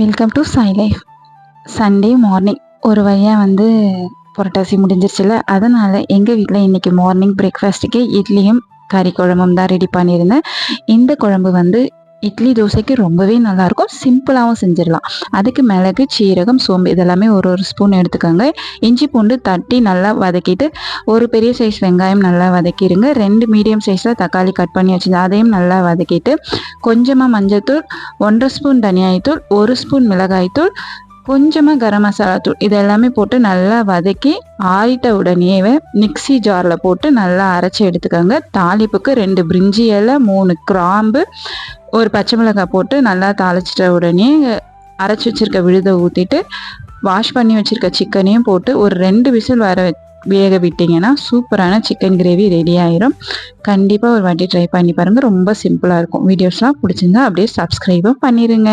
Welcome to சை life Sunday morning ஒரு வழியாக வந்து புரட்டாசி முடிஞ்சிருச்சுல. அதனால் எங்கள் வீட்டில் இன்றைக்கி மார்னிங் பிரேக்ஃபாஸ்ட்டுக்கு இட்லியும் கறி குழம்பும் தான் ரெடி பண்ணியிருந்தேன். இந்த குழம்பு வந்து இட்லி தோசைக்கு ரொம்பவே நல்லாயிருக்கும். சிம்பிளாகவும் செஞ்சிடலாம். அதுக்கு மிளகு சீரகம் சோம்பு இதெல்லாமே ஒரு ஒரு ஸ்பூன் எடுத்துக்கோங்க. இஞ்சி பூண்டு தட்டி நல்லா வதக்கிட்டு ஒரு பெரிய சைஸ் வெங்காயம் நல்லா வதக்கிடுங்க ரெண்டு மீடியம் சைஸில் தக்காளி கட் பண்ணி வச்சுருந்தேன். அதையும் நல்லா வதக்கிட்டு கொஞ்சமாக மஞ்சள்தூள் ஒன்றரை ஸ்பூன் தனியாய்த்தூள் ஒரு ஸ்பூன் மிளகாய்த்தூள் கொஞ்சமாக கரம் மசாலா தூள். இது எல்லாமே போட்டு நல்லா வதக்கி ஆறிட்ட உடனேவே மிக்ஸி ஜாரில் போட்டு நல்லா அரைச்சி எடுத்துக்கோங்க. தாளிப்புக்கு ரெண்டு பிரிஞ்சி இலை மூணு கிராம்பு ஒரு பச்சை மிளகாய் போட்டு நல்லா தாளிச்சிட்ட உடனே அரைச்சி வச்சுருக்க விழுதை ஊற்றிட்டு வாஷ் பண்ணி வச்சுருக்க சிக்கனையும் போட்டு ஒரு ரெண்டு விசில் வர வேக விட்டிங்கன்னா சூப்பரான சிக்கன் கிரேவி ரெடி ஆயிரும். கண்டிப்பாக ஒரு வாட்டி ட்ரை பண்ணி பாருங்கள் ரொம்ப சிம்பிளாக இருக்கும். வீடியோஸ்லாம் பிடிச்சிருந்தா அப்படியே சப்ஸ்கிரைபும் பண்ணிடுங்க